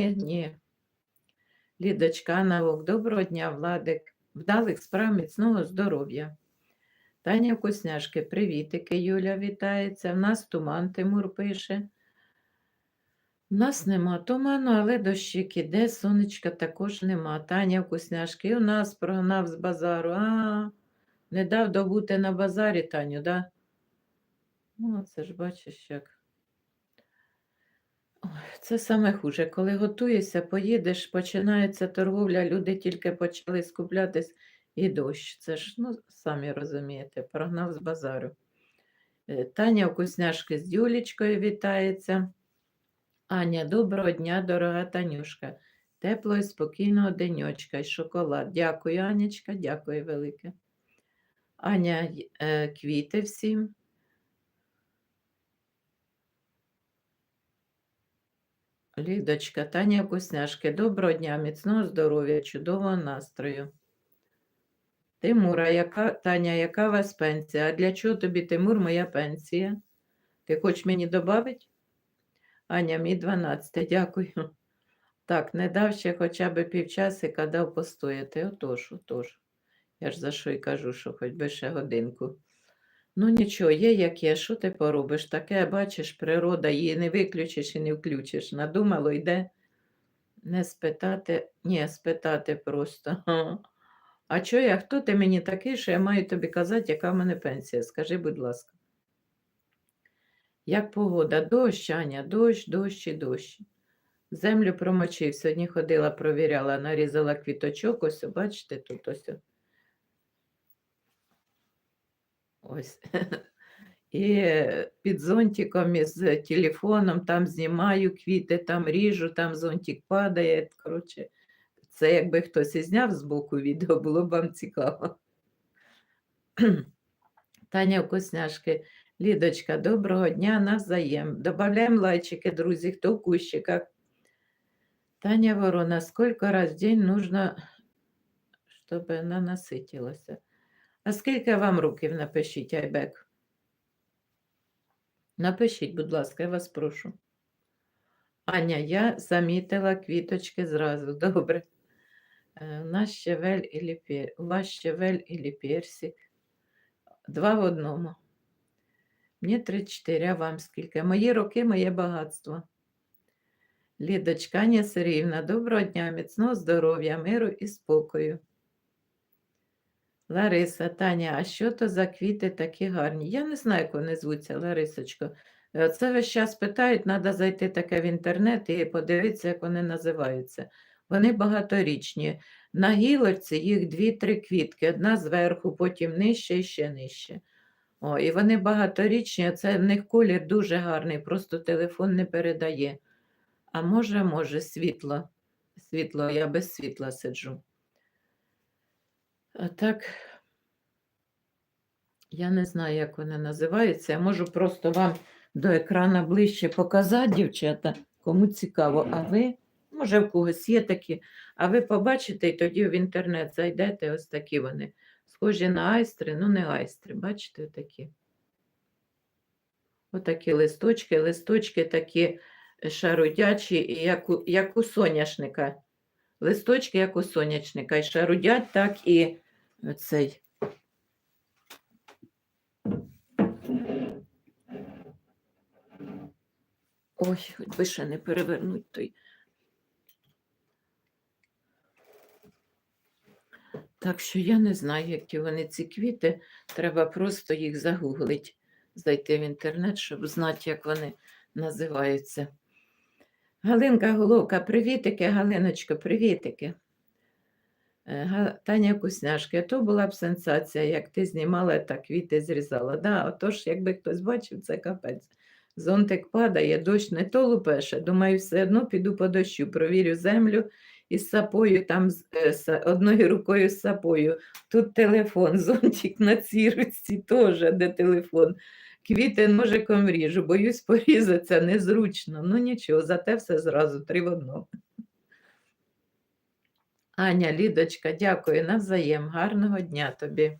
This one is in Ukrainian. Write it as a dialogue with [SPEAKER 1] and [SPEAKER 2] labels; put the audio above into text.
[SPEAKER 1] ні. Лідочка Навок, доброго дня, Владик. Вдалих справ міцного здоров'я. Таня Вкусняшки, привітики, Юля вітається. В нас туман, Тимур пише. У нас нема туману, але дощик іде, сонечка також нема. Таня Вкусняшки, у нас прогнав з базару. А, не дав добути на базарі, Таню, да? Ну, це ж бачиш як. Це саме хуже. Коли готуєшся, поїдеш, починається торговля, люди тільки почали скуплятись і дощ. Це ж, ну, самі розумієте, прогнав з базару. Е, Таня Вкусняшки з Юлічкою вітається. Аня, доброго дня, дорога Танюшка. Теплого і спокійного денечка і шоколад. Дякую, Анечка, дякую велике. Аня, е, квіти всім. Лідочка, Таня Вкусняшки, доброго дня, міцного здоров'я, чудового настрою. Тимура, яка, Таня, яка у вас пенсія? А для чого тобі, Тимур, моя пенсія? Ти хочеш мені додати? Аня, мій 12, дякую. Так, не дав ще хоча б півчасика дав постояти. Отож, отож. Я ж за що й кажу, що хоч би ще годинку. Ну нічого, є як є, що ти поробиш? Таке, бачиш, природа, її не виключиш і не включиш. Надумало йде не спитати, ні, спитати просто. А чо я, хто ти мені такий, що я маю тобі казати, яка в мене пенсія? Скажи, будь ласка. Як погода? Дощ, Аня, дощ, дощ і дощ. Землю промочив. Сьогодні ходила, провіряла, нарізала квіточок. Ось, бачите, тут ось. о. Ось. І е, під зонтиком із телефоном там знімаю квіти, там ріжу, там зонтик падає. Коротше, це якби хтось і зняв з боку відео, було б вам цікаво. Таня Вкусняшки, Лідочка, доброго дня, навзаєм. Добавляємо лайчики, друзі, хто в кущиках. Таня Ворона, сколько раз в день нужно, щоб вона наситилася? А скільки вам років напишіть, Айбек? Напишіть, будь ласка, я вас прошу. Аня, я замітила квіточки зразу. Добре. Е, У нас щавель і пер... У вас щавель і персик. Два в одному. Мені 34, а вам скільки? Мої роки, моє багатство. Лідочка Аня Сергіївна, доброго дня, міцного здоров'я, миру і спокою. Лариса, Таня, а що то за квіти такі гарні? Я не знаю, як вони звуться, Ларисочко. Е, Це весь час питають, треба зайти таке в інтернет і подивитися, як вони називаються. Вони багаторічні. На гілочці їх дві-три квітки, одна зверху, потім нижче і ще нижче. О, і вони багаторічні, це в них колір дуже гарний, просто телефон не передає. А може, може, світло. Світло, я без світла сиджу. А так, я не знаю, як вони називаються. Я можу просто вам до екрана ближче показати, дівчата, кому цікаво. А ви, може, в когось є такі, а ви побачите і тоді в інтернет зайдете, ось такі вони. Схожі на айстри, ну не айстри, бачите, такі. Отакі листочки, листочки такі шарудячі, як у, як у соняшника. Листочки, як у сонячника, і шарудять, так і цей. Ой, хоч би ще не перевернуть той. Так що я не знаю, які вони ці квіти. Треба просто їх загуглити, зайти в інтернет, щоб знати, як вони називаються. Галинка Головка, привітики, Галиночко, привітики. Е, Таня Кусняшки, то була б сенсація, як ти знімала та квіти зрізала. Да, отож, якби хтось бачив, це капець. Зонтик падає, дощ не то лупеше. Думаю, все одно піду по дощу, провірю землю із сапою, там з- е, одною рукою з сапою. Тут телефон, зонтик на цій руці теж, де телефон. Квіти ножиком ріжу, боюсь порізатися незручно. Ну нічого, зате все зразу три в одному. Аня, Лідочка, дякую навзаєм. Гарного дня тобі.